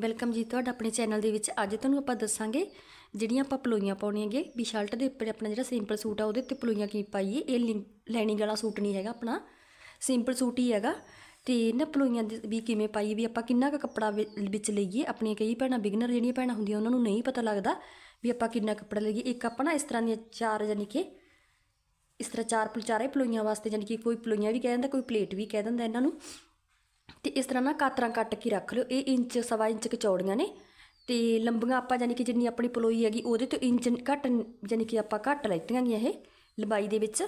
Welcome ਜੀ ਤੁਹਾਡਾ ਆਪਣੇ ਚੈਨਲ ਦੇ ਵਿੱਚ। ਅੱਜ ਤੁਹਾਨੂੰ ਆਪਾਂ ਦੱਸਾਂਗੇ ਜਿਹੜੀਆਂ ਆਪਾਂ ਪਲੋਈਆਂ ਪਾਉਣੀਆਂਗੇ ਵੀ ਸ਼ਰਟ ਦੇ ਉੱਪਰ ਆਪਣਾ ਜਿਹੜਾ ਸਿੰਪਲ ਸੂਟ ਆ, ਉਹਦੇ ਉੱਤੇ ਪਲੋਈਆਂ ਕੀ ਪਾਈਏ ਇਹ ਲਿੰ- ਲਾਈਨਿੰਗ ਵਾਲਾ ਸੂਟ ਨਹੀਂ ਹੈਗਾ ਆਪਣਾ। ਸਿੰਪਲ ਸੂਟ ਹੀ ਹੈਗਾ। ਤੇ ਨਾ ਪਲੋਈਆਂ ਦੇ ਵੀ ਕਿਵੇਂ ਪਾਈਏ ਵੀ ਆਪਾਂ ਕਿੰਨਾ ਕੁ ਕੱਪੜਾ ਵਿ- ਵਿੱਚ ਲਈਏ? ਆਪਣੀਆਂ ਕਈ ਭੈਣਾਂ ਬਿਗਨਰ ਜਿਹੜੀਆਂ ਭੈਣਾਂ ਹੁੰਦੀਆਂ, ਉਹਨਾਂ ਨੂੰ ਨਹੀਂ ਪਤਾ ਲੱਗਦਾ ਵੀ ਆਪਾਂ ਕਿੰਨਾ ਕੱਪੜਾ ਲਈਏ। ਇੱਕ ਆਪਾਂ ਨਾ ਇਸ ਤਰ੍ਹਾਂ ਦੀਆਂ ਚਾਰ ਯਾਨੀ ਕਿ ਇਸ ਤਰ੍ਹਾਂ ਚਾਰ ਪਲ ਚਾਰੇ ਪਲੋਈਆਂ ਵਾਸਤੇ ਯਾਨੀ ਕਿ ਕੋਈ ਪਲੋਈਆਂ ਵੀ ਕਹਿ ਦਿੰਦਾ, ਕੋਈ ਪਲੇਟ ਵੀ ਕਹਿ ਦਿੰਦਾ ਇਹਨਾਂ ਨੂੰ। ਤੇ ਇਸ ਤਰ੍ਹਾਂ ਨਾ ਕਾਤਰਾਂ ਕੱਟ ਕੇ ਰੱਖ ਲਿਓ। ਇਹ ਇੰਚ, ਸਵਾ ਇੰਚ ਕੁ ਚੌੜੀਆਂ ਨੇ ਤੇ ਲੰਬੀਆਂ ਆਪਾਂ ਯਾਨੀ ਕਿ ਜਿੰਨੀ ਆਪਣੀ ਪਲੋਈ ਹੈਗੀ ਉਹਦੇ ਤੋਂ ਇੰਚ ਘੱਟ ਯਾਨੀ ਕਿ ਆਪਾਂ ਘੱਟ ਲੈਤੀਆਂ ਗਈਆਂ ਇਹ ਲੰਬਾਈ ਦੇ ਵਿੱਚ।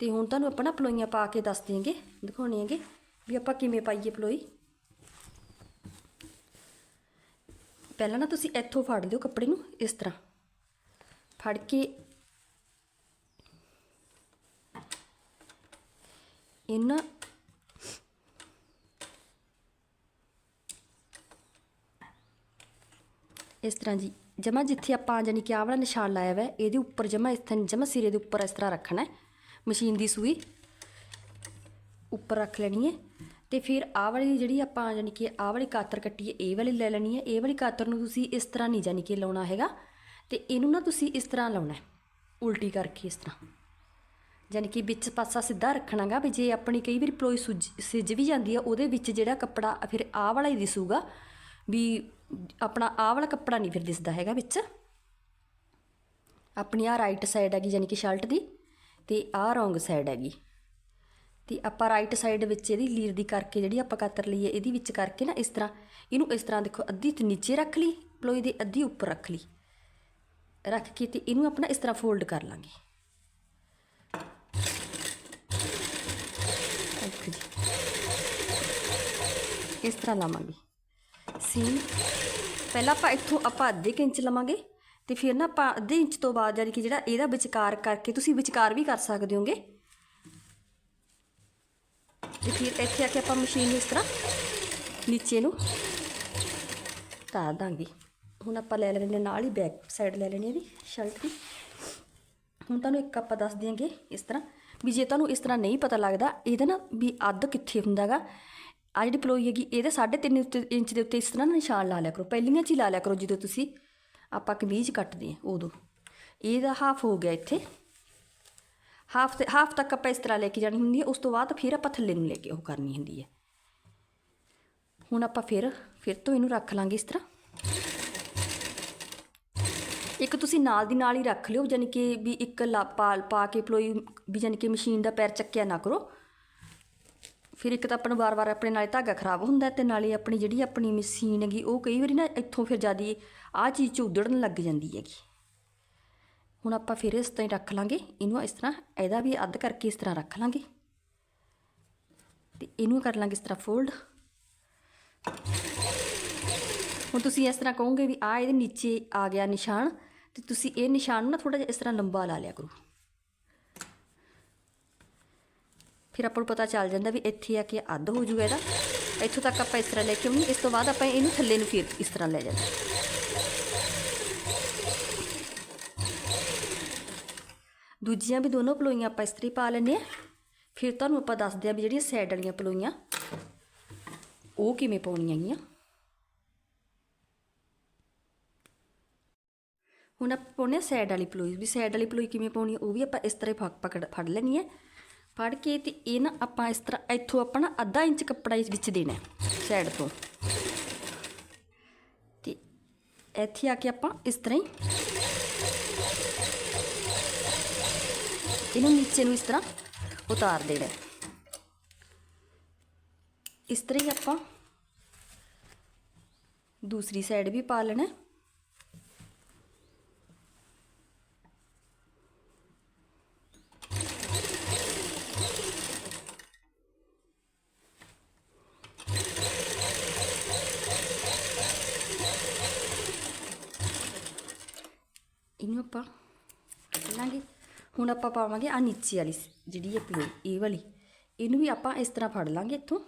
ਤੇ ਹੁਣ ਤੁਹਾਨੂੰ ਆਪਾਂ ਨਾ ਪਲੋਈਆਂ ਪਾ ਕੇ ਦੱਸ ਦਿਆਂਗੇ, ਦਿਖਾਉਣੇ ਹੈਗੇ ਵੀ ਆਪਾਂ ਕਿਵੇਂ ਪਾਈਏ ਪਲੋਈ। ਪਹਿਲਾਂ ਨਾ ਤੁਸੀਂ ਇੱਥੋਂ ਫੜ ਲਿਓ ਕੱਪੜੇ ਨੂੰ, ਇਸ ਤਰ੍ਹਾਂ। ਫੜ ਕੇ ਇਹਨਾਂ ਇਸ ਤਰ੍ਹਾਂ ਜੀ। ਜਮਾ ਜਿੱਥੇ ਆਪਾਂ ਜਾਨੀ ਕਿ ਆਹ ਵਾਲਾ ਨਿਸ਼ਾਨ ਲਾਇਆ ਹੋਇਆ, ਇਹਦੇ ਉੱਪਰ ਜਮਾ ਇਸ ਤਰ੍ਹਾਂ, ਜਮਾ ਸਿਰੇ ਦੇ ਉੱਪਰ ਇਸ ਤਰ੍ਹਾਂ ਰੱਖਣਾ ਮਸ਼ੀਨ ਦੀ ਸੂਈ ਉੱਪਰ ਰੱਖ ਲੈਣੀ ਹੈ। ਤੇ ਫਿਰ ਆਹ ਵਾਲੀ ਜਿਹੜੀ ਆਪਾਂ ਜਾਨੀ ਕਿ ਆਹ ਵਾਲੀ ਕਾਤਰ ਕੱਟੀ ਹੈ, ਇਹ ਵਾਲੀ ਲੈ ਲੈਣੀ ਹੈ। ਇਹ ਵਾਲੀ ਕਾਤਰ ਨੂੰ ਤੁਸੀਂ ਇਸ ਤਰ੍ਹਾਂ ਨਹੀਂ ਜਾਨੀ ਕਿ ਲਾਉਣਾ ਹੈਗਾ। ਤੇ ਇਹਨੂੰ ਨਾ ਤੁਸੀਂ ਇਸ ਤਰ੍ਹਾਂ ਲਾਉਣਾ ਉਲਟੀ ਕਰਕੇ ਇਸ ਤਰ੍ਹਾਂ। ਯਾਨੀ ਕਿ ਵਿੱਚ ਪਾਸਾ ਸਿੱਧਾ ਰੱਖਣਾਗਾ ਵੀ ਜੇ ਆਪਣੀ ਕਈ ਵਾਰੀ ਪਲੋਈ ਸੁੱਜ, ਸਿੱਜ ਵੀ ਜਾਂਦੀ ਆ ਉਹਦੇ ਵਿੱਚ ਜਿਹੜਾ ਕੱਪੜਾ ਫਿਰ ਆਹ ਵਾਲਾ ਹੀ ਦਿਸੂਗਾ ਵੀ ਆਪਣਾ, ਆਹ ਵਾਲਾ ਕੱਪੜਾ ਨਹੀਂ ਫਿਰ ਦਿਸਦਾ ਹੈਗਾ ਵਿੱਚ। ਆਪਣੀ ਆ ਰਾਈਟ ਸਾਈਡ ਹੈਗੀ ਯਾਨੀ ਕਿ ਸ਼ਰਟ ਦੀ, ਤੇ ਆਹ ਰੋਂਗ ਸਾਈਡ ਹੈਗੀ। ਤੇ ਆਪਾਂ ਰਾਈਟ ਸਾਈਡ ਵਿੱਚ ਇਹਦੀ ਲੀਰ ਦੀ ਕਰਕੇ ਜਿਹੜੀ ਆਪਾਂ ਕਾਤਰ ਲਈ ਹੈ, ਇਹਦੀ ਵਿੱਚ ਕਰਕੇ ਨਾ ਇਸ ਤਰ੍ਹਾਂ, ਇਹਨੂੰ ਇਸ ਤਰ੍ਹਾਂ ਦੇਖੋ, ਅੱਧੀ ਤੇ ਨੀਚੇ ਰੱਖ ਲਈ, ਪਲੋਈ ਦੇ ਅੱਧੀ ਉੱਪਰ ਰੱਖ ਲਈ। ਰੱਖ ਕੇ ਤੇ ਇਹਨੂੰ ਆਪਣਾ ਇਸ ਤਰ੍ਹਾਂ ਫੋਲਡ ਕਰ ਲਾਂਗੇ। ਇਸ ਤਰ੍ਹਾਂ ਲਾਵਾਂਗੇ। ਸੀਨ ਪਹਿਲਾਂ ਆਪਾਂ ਇੱਥੋਂ ਆਪਾਂ ਅੱਧੇ ਕੁ ਇੰਚ ਲਵਾਂਗੇ ਤੇ ਫਿਰ ਨਾ ਆਪਾਂ ਅੱਧੇ ਇੰਚ ਤੋਂ ਬਾਅਦ ਯਾਨੀ ਕਿ ਜਿਹੜਾ ਇਹਦਾ ਵਿਚਕਾਰ ਕਰਕੇ ਤੁਸੀਂ ਵਿਚਕਾਰ ਵੀ ਕਰ ਸਕਦੇ ਹੋਗੇ। ਤੇ ਫਿਰ ਇੱਥੇ ਆ ਕੇ ਆਪਾਂ ਮਸ਼ੀਨ ਨੂੰ ਇਸ ਤਰ੍ਹਾਂ ਨੀਚੇ ਨੂੰ ਤਾਰ ਦਾਂਗੇ। ਹੁਣ ਆਪਾਂ ਲੈ ਲੈਣੇ ਨਾਲ ਹੀ ਬੈਕ ਸਾਈਡ ਲੈ ਲੈਣੀ ਇਹਦੀ ਸ਼ਰਟ ਦੀ ਹੁਣ ਤੁਹਾਨੂੰ ਇੱਕ ਆਪਾਂ ਦੱਸ ਦਿਆਂਗੇ ਇਸ ਤਰ੍ਹਾਂ ਵੀ ਜੇ ਤੁਹਾਨੂੰ ਇਸ ਤਰ੍ਹਾਂ ਨਹੀਂ ਪਤਾ ਲੱਗਦਾ, ਇਹਦਾ ਨਾ ਵੀ ਅੱਧ ਕਿੱਥੇ ਹੁੰਦਾਗਾ। ਆ ਜਿਹੜੀ ਪਲੋਈ ਹੈਗੀ, ਇਹਦੇ 3.5 ਉੱਤੇ ਇੰਚ ਦੇ ਉੱਤੇ ਇਸ ਤਰ੍ਹਾਂ ਨਾ ਨਿਸ਼ਾਨ ਲਾ ਲਿਆ ਕਰੋ। ਪਹਿਲੀਆਂ 'ਚ ਹੀ ਲਾ ਲਿਆ ਕਰੋ, ਜਦੋਂ ਤੁਸੀਂ ਆਪਾਂ ਕਮੀਜ਼ ਕੱਟਦੇ ਆ ਉਦੋਂ। ਇਹਦਾ ਹਾਫ ਹੋ ਗਿਆ ਇੱਥੇ। ਹਾਫ ਤੇ ਹਾਫ ਤੱਕ ਆਪਾਂ ਇਸ ਤਰ੍ਹਾਂ ਲੈ ਕੇ ਜਾਣੀ ਹੁੰਦੀ ਹੈ, ਉਸ ਤੋਂ ਬਾਅਦ ਫਿਰ ਆਪਾਂ ਥੱਲੇ ਨੂੰ ਲੈ ਕੇ ਉਹ ਕਰਨੀ ਹੁੰਦੀ ਹੈ। ਹੁਣ ਆਪਾਂ ਫਿਰ ਫਿਰ ਤੋਂ ਇਹਨੂੰ ਰੱਖ ਲਾਂਗੇ ਇਸ ਤਰ੍ਹਾਂ। ਇੱਕ ਤੁਸੀਂ ਨਾਲ ਦੀ ਨਾਲ ਹੀ ਰੱਖ ਲਿਓ ਯਾਨੀ ਕਿ ਵੀ ਇੱਕ ਲਾ ਪਾ ਪਾ ਕੇ ਪਲੋਈ ਵੀ ਯਾਨੀ ਕਿ ਮਸ਼ੀਨ ਦਾ ਪੈਰ ਚੱਕਿਆ ਨਾ ਕਰੋ। ਫਿਰ ਇੱਕ ਤਾਂ ਆਪਾਂ ਨੂੰ ਵਾਰ-ਵਾਰ ਆਪਣੇ ਨਾਲੇ ਧਾਗਾ ਖਰਾਬ ਹੁੰਦਾ ਤੇ ਨਾਲੇ ਆਪਣੀ ਜਿਹੜੀ ਆਪਣੀ ਮਸ਼ੀਨ ਹੈਗੀ, ਉਹ ਕਈ ਵਾਰੀ ਨਾ ਇੱਥੋਂ ਫਿਰ ਜਿਆਦੀ ਆਹ ਚੀਜ਼ ਚ ਉਧੜਨ ਲੱਗ ਜਾਂਦੀ ਹੈਗੀ। ਹੁਣ ਆਪਾਂ ਫਿਰ ਇਸ ਤਰ੍ਹਾਂ ਹੀ ਰੱਖ ਲਾਂਗੇ, ਇਹਨੂੰ ਇਸ ਤਰ੍ਹਾਂ, ਇਹਦਾ ਵੀ ਅੱਧ ਕਰਕੇ ਇਸ ਤਰ੍ਹਾਂ ਰੱਖ ਲਾਂਗੇ। ਤੇ ਇਹਨੂੰ ਕਰ ਲਾਂਗੇ ਇਸ ਤਰ੍ਹਾਂ ਫੋਲਡ ਹੁਣ ਤੁਸੀਂ ਇਸ ਤਰ੍ਹਾਂ ਕਹੋਗੇ ਵੀ ਆ ਇਹਦੇ ਨੀਚੇ ਆ ਗਿਆ ਨਿਸ਼ਾਨ, ਤੇ ਤੁਸੀਂ ਇਹ ਨਿਸ਼ਾਨ ਨੂੰ ਨਾ ਥੋੜਾ ਜਿਹਾ ਇਸ ਤਰ੍ਹਾਂ ਲੰਬਾ ਲਾ ਲਿਆ ਕਰੋ। ਫਿਰ ਆਪਾਂ ਨੂੰ ਪਤਾ ਚੱਲ ਜਾਂਦਾ ਵੀ ਇੱਥੇ ਆ ਕੇ ਅੱਧ ਹੋ ਜੂਗਾ ਇਹਦਾ। ਇੱਥੋਂ ਤੱਕ ਆਪਾਂ ਇਸ ਤਰ੍ਹਾਂ ਲੈ ਕੇ ਆਉਣੀ। ਇਸ ਤੋਂ ਬਾਅਦ ਆਪਾਂ ਇਹਨੂੰ ਥੱਲੇ ਨੂੰ ਫਿਰ ਇਸ ਤਰ੍ਹਾਂ ਲੈ ਜਾਣਾ ਦੂਜੀਆਂ ਵੀ ਦੋਨੋਂ ਪਲੋਈਆਂ ਆਪਾਂ ਇਸ ਤਰ੍ਹਾਂ ਹੀ ਪਾ ਲੈਂਦੇ ਆ ਫਿਰ ਤੁਹਾਨੂੰ ਆਪਾਂ ਦੱਸਦੇ ਆ ਵੀ ਜਿਹੜੀਆਂ ਸਾਈਡ ਵਾਲੀਆਂ ਪਲੋਈਆਂ, ਉਹ ਕਿਵੇਂ ਪਾਉਣੀਆਂ ਹੈਗੀਆਂ ਹੁਣ ਆਪਾਂ ਪਾਉਣੇ ਸਾਈਡ ਵਾਲੀ ਪਲੋਈ। ਵੀ ਸਾਈਡ ਵਾਲੀ ਪਲੋਈ ਕਿਵੇਂ ਪਾਉਣੀ ਉਹ ਵੀ ਆਪਾਂ ਇਸ ਤਰ੍ਹਾਂ ਹੀ ਫੜ ਪਕੜ ਫੜ ਲੈਣੀ ਹੈ। ਫੜ ਕੇ ਤੇ ਇਹ ਨਾ ਆਪਾਂ ਇਸ ਤਰ੍ਹਾਂ ਇੱਥੋਂ ਆਪਾਂ ਨਾ ਅੱਧਾ ਇੰਚ ਕੱਪੜਾ ਇਸ ਵਿੱਚ ਦੇਣਾ ਸਾਈਡ ਤੋਂ। ਤੇ ਇੱਥੇ ਆ ਕੇ ਆਪਾਂ ਇਸ ਤਰ੍ਹਾਂ ਹੀ ਇਹਨੂੰ ਨੀਚੇ ਨੂੰ ਇਸ ਤਰ੍ਹਾਂ ਉਤਾਰ ਦੇਣਾ। ਇਸ ਤਰ੍ਹਾਂ ਹੀ ਆਪਾਂ ਦੂਸਰੀ ਸਾਈਡ ਵੀ ਪਾ ਲੈਣਾ। ਆਪਾਂ ਲਾਂਗੇ ਹੁਣ ਆਪਾਂ ਪਾਵਾਂਗੇ ਆ ਨੀਚੇ ਵਾਲੀ ਜਿਹੜੀ ਹੈ ਪਲੇਟ, ਇਹ ਵਾਲੀ। ਇਹਨੂੰ ਵੀ ਆਪਾਂ ਇਸ ਤਰ੍ਹਾਂ ਫੜ ਲਾਂਗੇ ਇੱਥੋਂ।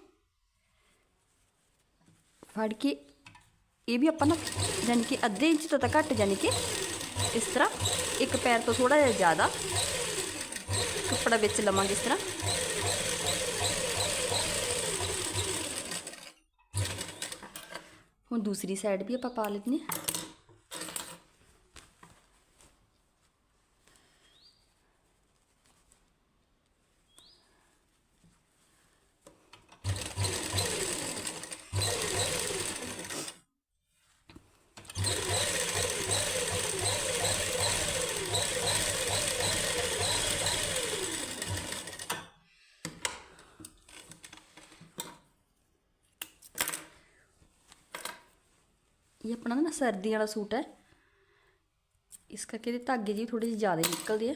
ਫੜ ਕੇ ਇਹ ਵੀ ਆਪਾਂ ਨਾ ਯਾਨੀ ਕਿ ਅੱਧੇ ਇੰਚ ਤੋਂ ਤਾਂ ਘੱਟ ਯਾਨੀ ਕਿ ਇਸ ਤਰ੍ਹਾਂ ਇੱਕ ਪੈਰ ਤੋਂ ਥੋੜਾ ਜਿਹਾ ਜ਼ਿਆਦਾ ਕੱਪੜਾ ਵਿੱਚ ਲਵਾਂਗੇ ਇਸ ਤਰ੍ਹਾਂ। ਹੁਣ ਦੂਸਰੀ ਸਾਈਡ ਵੀ ਆਪਾਂ ਪਾ ਲੈਂਦੇ ਹਾਂ। ਇਹ ਆਪਣਾ ਨਾ ਸਰਦੀ ਵਾਲਾ ਸੂਟ ਹੈ। ਇਸ ਕਰਕੇ ਇਹਦੇ ਧਾਗੇ ਜੀ ਥੋੜੇ ਜਿਹੇ ਜ਼ਿਆਦਾ ਨਿਕਲਦੇ ਆ।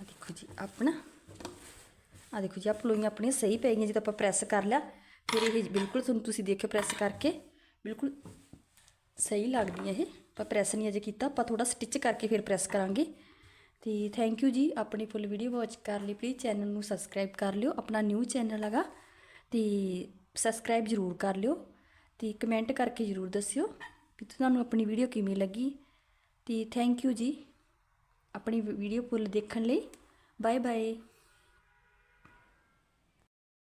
ਆ ਦੇਖੋ ਜੀ, ਆਪਣਾ। ਆ ਦੇਖੋ ਜੀ ਆ ਪਲੋਈਆਂ ਆਪਣੀਆਂ ਸਹੀ ਪੈ ਗਈਆਂ, ਜਦੋਂ ਆਪਾਂ ਪ੍ਰੈਸ ਕਰ ਲਿਆ, ਫਿਰ ਇਹ ਬਿਲਕੁਲ ਤੁਹਾਨੂੰ ਤੁਸੀਂ ਦੇਖਿਓ ਪ੍ਰੈਸ ਕਰਕੇ, ਬਿਲਕੁਲ ਸਹੀ ਲੱਗਦੀਆਂ ਇਹ। ਆਪਾਂ ਪ੍ਰੈਸ ਨਹੀਂ ਅਜੇ ਕੀਤਾ, ਆਪਾਂ ਥੋੜਾ ਸਟਿਚ ਕਰਕੇ ਫਿਰ ਪ੍ਰੈਸ ਕਰਾਂਗੇ। ਤੇ ਥੈਂਕ ਯੂ ਜੀ, ਆਪਣੀ ਫੁੱਲ ਵੀਡੀਓ ਵਾਚ ਕਰ ਲਈ ਪਲੀਜ਼ ਚੈਨਲ ਨੂੰ ਸਬਸਕ੍ਰਾਈਬ ਕਰ ਲਿਓ, ਆਪਣਾ ਨਿਊ ਚੈਨਲ ਹੈਗਾ, ਤੇ ਸਬਸਕ੍ਰਾਈਬ ਜ਼ਰੂਰ ਕਰ ਲਿਓ। ਤੇ ਕਮੈਂਟ ਕਰਕੇ ਜ਼ਰੂਰ ਦੱਸਿਓ ਕਿ ਤੁਹਾਨੂੰ ਆਪਣੀ ਵੀਡੀਓ ਕਿਵੇਂ ਲੱਗੀ। ਤੇ ਥੈਂਕ ਯੂ ਜੀ। ਆਪਣੀ ਵੀਡੀਓ ਫੁੱਲ ਦੇਖਣ ਲਈ। Bye bye